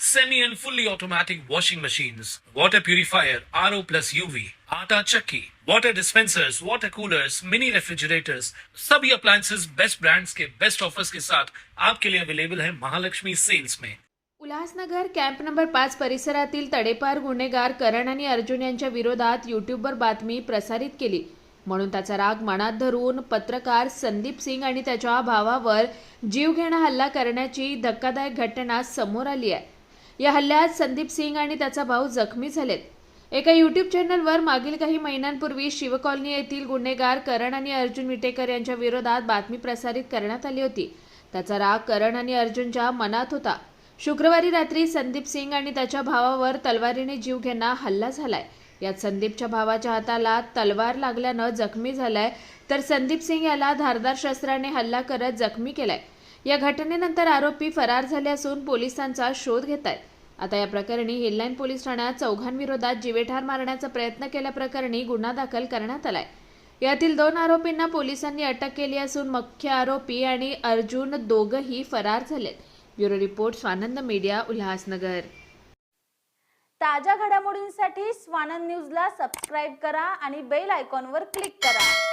semi and fully automatic washing machines, water purifier, RO plus UV, आटा चक्की, water dispensers, water coolers, mini refrigerators, सभी appliances best brands के best offers के साथ आपके लिए अवेलेबल है महालक्ष्मी सेल्स में उल्हासनगर कॅम्प नंबर पाच परिसरातील तडेपार गुन्हेगार करण आणि अर्जुन यांच्या विरोधात युट्यूबवर बातमी प्रसारित केली. म्हणून त्याचा राग मनात धरून पत्रकार संदीप सिंग आणि त्याच्या भावावर जीवघेणा हल्ला करण्याची धक्कादायक घटना समोर आली आहे. या हल्ल्यात संदीप सिंग आणि त्याचा भाऊ जखमी झालेत. एका युट्यूब चॅनलवर मागील काही महिन्यांपूर्वी शिवकॉलनी येथील गुन्हेगार करण आणि अर्जुन विटेकर यांच्या विरोधात बातमी प्रसारित करण्यात आली होती. त्याचा राग करण आणि अर्जुनच्या मनात होता. शुक्रवारी रात्री संदीप सिंग आणि त्याच्या भावावर तलवारीने जीव घेणं हल्ला झालाय. यात संदीपच्या भावाच्या हाताला तलवार लागल्यानं जखमी झालाय तर संदीप सिंग याला धारदार शस्त्राने हल्ला करत जखमी केलाय. या घटनेनंतर आरोपी फरार झाले असून पोलिसांचा शोध घेत आहेत आता या प्रकरणी हिललाईन पोलीस ठाण्यात चौघांविरोधात जीवेठार मारण्याचा प्रयत्न केल्याप्रकरणी गुन्हा दाखल करण्यात आलाय. यातील दोन आरोपींना पोलिसांनी अटक केली असून मुख्य आरोपी आणि अर्जुन दोघंही फरार झालेत. Bureau report Swanand media Ulhasnagar. ताज्या घडामोडींसाठी स्वानंद न्यूजला सबस्क्राईब करा आणि बेल आयकॉनवर क्लिक करा.